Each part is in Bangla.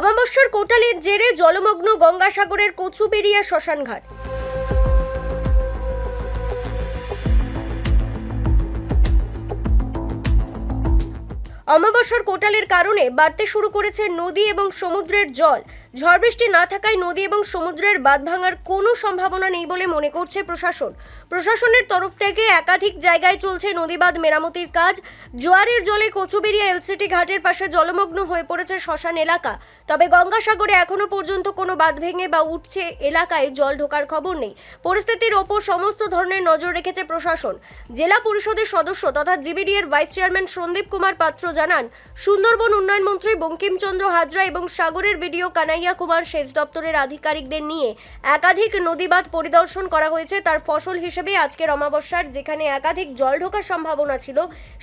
অমাবস্যার কোটালের জেরে জলমগ্ন গঙ্গাসাগরের কচুবেরিয়া শ্মশানঘাট। অমাবস্যার কোটালের কারণে বাড়তে শুরু করেছে নদী এবং সমুদ্রের জল। ঝড় বৃষ্টি না থাকায় নদী এবং সমুদ্রের বাঁধ ভাঙার কোনো সম্ভাবনা নেই বলে মনে করছে প্রশাসন। প্রশাসনের তরফ থেকে একাধিক জায়গায় চলছে নদীবাঁধ মেরামতির কাজ। জোয়ারের জলে কচুবেরিয়া এলসিটি ঘাটের পাশে জলমগ্ন হয়ে পড়েছে শ্মশান এলাকা। তবে গঙ্গাসাগরে এখনও পর্যন্ত কোনো বাঁধ ভেঙে বা উঠছে এলাকায় জল ঢোকার খবর নেই। পরিস্থিতির ওপর সমস্ত ধরনের নজর রেখেছে প্রশাসন। জেলা পরিষদের সদস্য তথা জিবিডি এর ভাইস চেয়ারম্যান সন্দীপ কুমার পাত্র জানান, সুন্দরবন উন্নয়ন মন্ত্রী বঙ্কিমচন্দ্র হাজরা এবং সাগরের বিডিও কানাইয়া কুমার সেচ দপ্তরের আধিকারিকদের নিয়ে একাধিক নদীবাঁধ পরিদর্শন করা হয়েছে। তার ফসল হিসেবে আজকের অমাবস্যার যেখানে একাধিক জল ঢোকার সম্ভাবনা ছিল,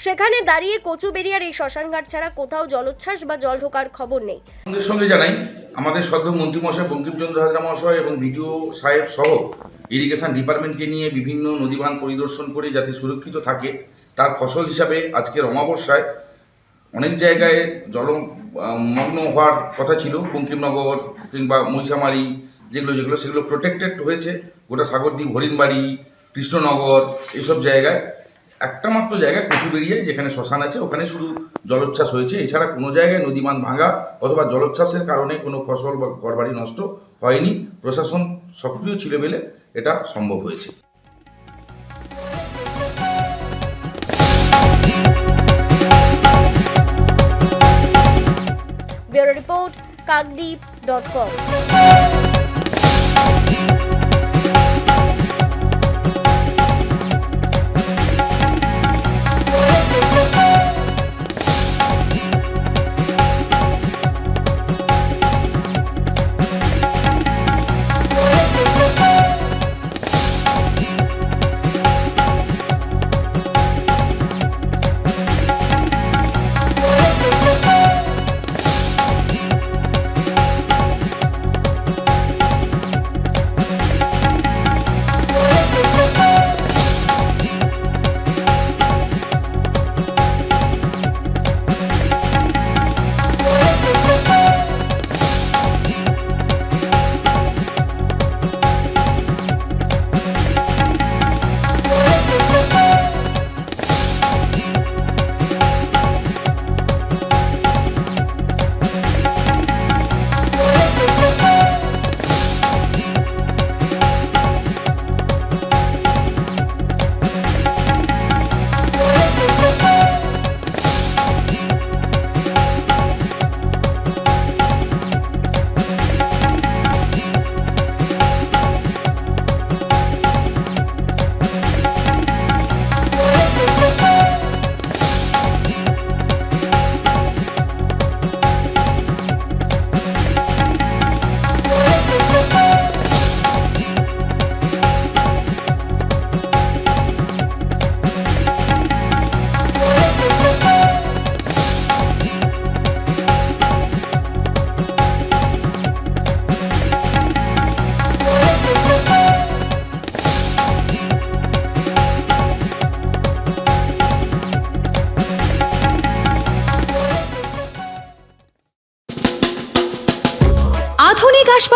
সেখানে দাঁড়িয়ে কচুবেরিয়ার এই শ্মশানঘাট ছাড়া কোথাও জলোচ্ছ্বাস বা জল ঢোকার খবর নেই। আমাদের সঙ্গে জানাই, আমাদের সদ্য মন্ত্রীমশাই বঙ্কিমচন্দ্র হাজরা মহাশয় এবং বিডিও সাহেব সহ ইরিগেশন ডিপার্টমেন্টকে নিয়ে বিভিন্ন নদীবাঁধ পরিদর্শন করে যাতে সুরক্ষিত থাকে, তার ফসল হিসাবে আজকের অমাবস্যায় অনেক জায়গায় জলমগ্ন হওয়ার কথা ছিল, বঙ্কিমনগর কিংবা মহিষামারি, যেগুলো যেগুলো, সেগুলো প্রোটেক্টেড হয়েছে। গোটা সাগরদ্বীপ, হরিণবাড়ি, কৃষ্ণনগর এইসব জায়গায়। একটা মাত্র জায়গায় কচুবেরিয়ায় যেখানে শ্মশান আছে, ওখানে শুধু জলোচ্ছ্বাস হয়েছে। এছাড়া কোনো জায়গায় নদীমান ভাঙা অথবা জলোচ্ছ্বাসের কারণে কোনো ফসল বা ঘরবাড়ি নষ্ট হয়নি। প্রশাসন সক্রিয় ছিল বলে এটা সম্ভব হয়েছে। कागदीप डॉट कॉम।